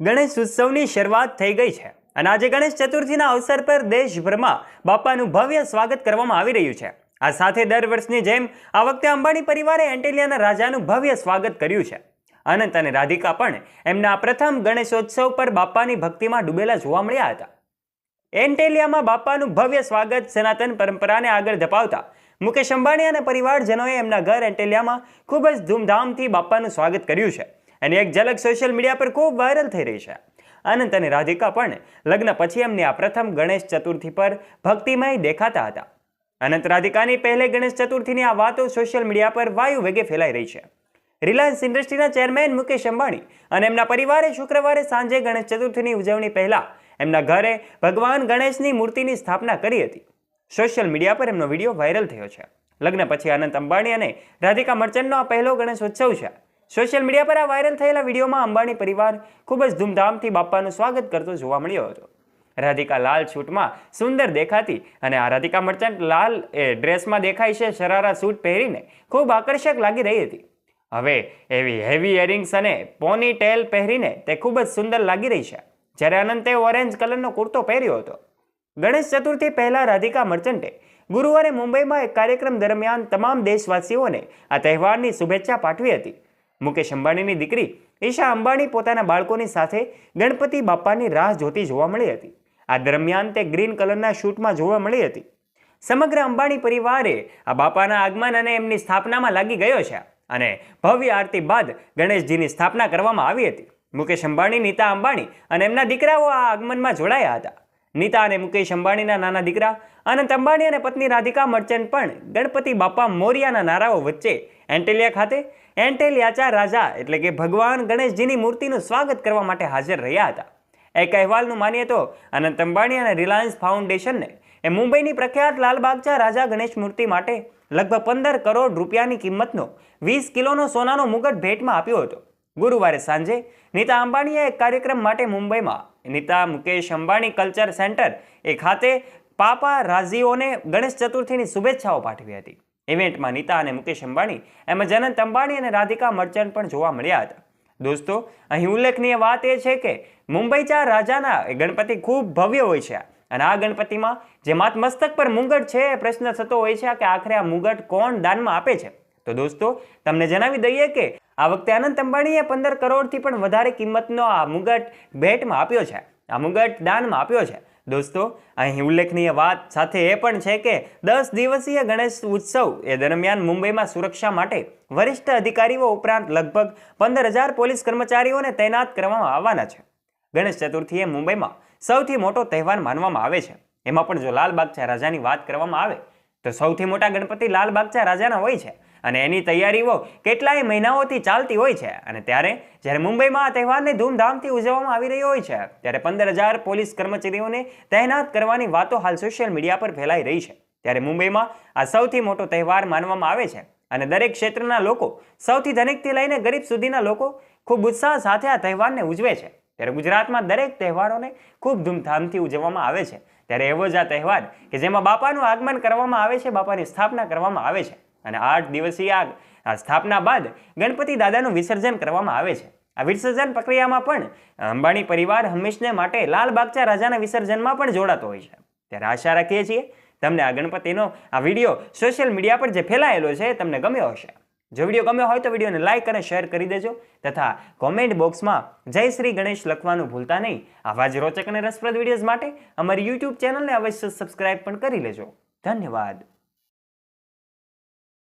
ગણેશ ઉત્સવની શરૂઆત થઈ ગઈ છે. અને આજે ગણેશ ચતુર્થીના અવસર પર દેશભરમાં બાપાનું ભવ્ય સ્વાગત કરવામાં આવી રહ્યું છે. આ સાથે દર વર્ષની જેમ આ વખતે અંબાણી પરિવારે એન્ટેલિયાના રાજાનું ભવ્ય સ્વાગત કર્યું છે. અનંત અને રાધિકા પણ એમના પ્રથમ ગણેશોત્સવ પર બાપાની ભક્તિમાં ડૂબેલા જોવા મળ્યા હતા. એન્ટેલિયામાં બાપાનું ભવ્ય સ્વાગત સનાતન પરંપરાને આગળ ધપાવતા મુકેશ અંબાણી અને પરિવારજનોએ એમના ઘર એન્ટેલિયામાં ખૂબ જ ધૂમધામથી બાપાનું સ્વાગત કર્યું છે. એની એક ઝલક સોશિયલ મીડિયા પર ખૂબ વાયરલ થઈ રહી છે. અનંત અને રાધિકા પણ લગ્ન પછી એમની આ પ્રથમ ગણેશ ચતુર્થી પર ભક્તિમય દેખાતા હતા. અનંત રાધિકાની પહેલે ગણેશ ચતુર્થીની આ વાતો સોશિયલ મીડિયા પર વાયુ વેગે ફેલાઈ રહી છે. રિલાયન્સ ઇન્ડસ્ટ્રીના ચેરમેન મુકેશ અંબાણી અને એમના પરિવારે શુક્રવારે સાંજે ગણેશ ચતુર્થીની ઉજવણી પહેલા એમના ઘરે ભગવાન ગણેશની મૂર્તિની સ્થાપના કરી હતી. સોશિયલ મીડિયા પર એમનો વીડિયો વાયરલ થયો છે. લગ્ન પછી અનંત અંબાણી અને રાધિકા મર્ચન્ટનો આ પહેલો ગણેશ ઉત્સવ છે. સોશિયલ મીડિયા પર આ વાયરલ થયેલા વિડીયોમાં અંબાણી પરિવાર ખૂબ જ ધૂમધામથી બાપાનું સ્વાગત કરતો જોવા મળ્યો હતો. રાધિકા લાલ સૂટમાં સુંદર દેખાતી અને આ રાધિકા મર્ચન્ટ લાલ એ ડ્રેસમાં દેખાય છે શરારા સૂટ પહેરીને ખૂબ આકર્ષક લાગી રહી હતી. હવે એવી હેવી ઇયરિંગ્સ અને પોની ટેલ પહેરીને તે ખૂબ જ સુંદર લાગી રહી છે. જ્યારે અનંતે ઓરેન્જ કલરનો કુર્તો પહેર્યો હતો. ગણેશ ચતુર્થી પહેલાં રાધિકા મર્ચન્ટે ગુરુવારે મુંબઈમાં એક કાર્યક્રમ દરમિયાન તમામ દેશવાસીઓને આ તહેવારની શુભેચ્છા પાઠવી હતી. મુકેશ અંબાણીની દીકરી ઈશા અંબાણી પોતાના બાળકોની સાથે ગણપતિ બાપાની રાહ જોતી જોવા મળી હતી. આ દરમિયાન તે ગ્રીન કલરના શૂટમાં જોવા મળી હતી. સમગ્ર અંબાણી પરિવારે આ બાપાના આગમન અને એમની સ્થાપનામાં લાગી ગયો છે અને ભવ્ય આરતી બાદ ગણેશજીની સ્થાપના કરવામાં આવી હતી. મુકેશ અંબાણી, નીતા અંબાણી અને એમના દીકરાઓ આ આગમનમાં જોડાયા હતા. નીતા અને મુકેશ અંબાણીના નાના દીકરા, અનંત અંબાણી અને પત્ની રાધિકા મર્ચન્ટ પણ ગણપતિ બાપા મોરિયાના નારાઓ વચ્ચે એન્ટેલિયા ખાતે એન્ટેલિયાચા રાજા એટલે કે ભગવાન ગણેશજીની મૂર્તિનું સ્વાગત કરવા માટે હાજર રહ્યા હતા. એક અહેવાલનું માનીએ તો અનંત અંબાણી અને રિલાયન્સ ફાઉન્ડેશનને એ મુંબઈની પ્રખ્યાત લાલબાગચા રાજા ગણેશ મૂર્તિ માટે લગભગ પંદર કરોડ રૂપિયાની કિંમતનો વીસ કિલોનો સોનાનો મુગટ ભેટમાં આપ્યો હતો. ગુરુવારે સાંજે નીતા અંબાણીએ એક કાર્યક્રમ માટે મુંબઈમાં નીતા મુકેશ અંબાણી કલ્ચર સેન્ટર એ ખાતે પાપા રાઝીઓને ગણેશ ચતુર્થીની શુભેચ્છાઓ પાઠવી હતી. ઇવેન્ટમાં નીતા અને મુકેશ અંબાણી એમજ અનંત અંબાણી અને રાધિકા મર્ચન્ટ પણ જોવા મળ્યા હતા. દોસ્તો, અહીં ઉલ્લેખનીય વાત એ છે કે મુંબઈચા રાજાના એ ગણપતિ ખૂબ ભવ્ય હોય છે. અને આ ગણપતિમાં જે માત મસ્તક પર મુંગટ છે એ પ્રશ્ન થતો હોય છે કે આખરે આ મુગટ કોણ દાનમાં આપે છે? તો દોસ્તો, તમને જણાવી દઈએ કે આ વખતે અનંત અંબાણીએ પંદર કરોડથી પણ વધારે કિંમતનો આ મુગટ ભેટમાં આપ્યો છે. આ મુગટ દાનમાં આપ્યો છે. દોસ્તો, અહીં ઉલ્લેખનીય વાત સાથે એ પણ છે કે દસ દિવસીય ગણેશ ઉત્સવ એ દરમિયાન મુંબઈમાં સુરક્ષા માટે વરિષ્ઠ અધિકારીઓ ઉપરાંત લગભગ પંદર હજાર પોલીસ કર્મચારીઓને તૈનાત કરવામાં આવવાના છે. ગણેશ ચતુર્થી એ મુંબઈમાં સૌથી મોટો તહેવાર માનવામાં આવે છે. એમાં પણ જો લાલબાગચા રાજાની વાત કરવામાં આવે તો સૌથી મોટા ગણપતિ લાલ બાગચા રાજાના હોય છે. અને એની તૈયારીઓ કેટલાય મહિનાઓથી ચાલતી હોય છે. અને ત્યારે જ્યારે મુંબઈમાં આ તહેવારને ધૂમધામથી ઉજવવામાં આવી રહ્યો હોય છે, ત્યારે પંદર હજાર પોલીસ કર્મચારીઓને તૈનાત કરવાની વાતો હાલ સોશિયલ મીડિયા પર ફેલાઈ રહી છે. ત્યારે મુંબઈમાં આ સૌથી મોટો તહેવાર માનવામાં આવે છે. અને દરેક ક્ષેત્રના લોકો, સૌથી ધનિકથી લઈને ગરીબ સુધીના લોકો ખૂબ ઉત્સાહ સાથે આ તહેવારને ઉજવે છે. ત્યારે ગુજરાતમાં દરેક તહેવારોને ખૂબ ધૂમધામથી ઉજવવામાં આવે છે. ત્યારે એવો જ આ તહેવાર કે જેમાં બાપાનું આગમન કરવામાં આવે છે, બાપાની સ્થાપના કરવામાં આવે છે. અને આઠ દિવસીય આ સ્થાપના બાદ ગણપતિ દાદાનું વિસર્જન કરવામાં આવે છે. આ વિસર્જન પ્રક્રિયામાં પણ અંબાણી પરિવાર હંમેશને માટે લાલ બાગચા રાજાના વિસર્જનમાં પણ જોડાતો હોય છે. ત્યારે આશા રાખીએ છીએ તમને આ ગણપતિનો આ વીડિયો સોશિયલ મીડિયા પર જે ફેલાયેલો છે તમને ગમ્યો હશે. જો વીડિયો ગમ્યો હોય તો વિડીયોને લાઇક અને શેર કરી દેજો તથા કોમેન્ટ બોક્સમાં જય શ્રી ગણેશ લખવાનું ભૂલતા નહીં. આવા જ રોચક અને રસપ્રદ વિડીયોઝ માટે અમારી યુટ્યુબ ચેનલને અવશ્ય સબસ્ક્રાઇબ પણ કરી લેજો. ધન્યવાદ.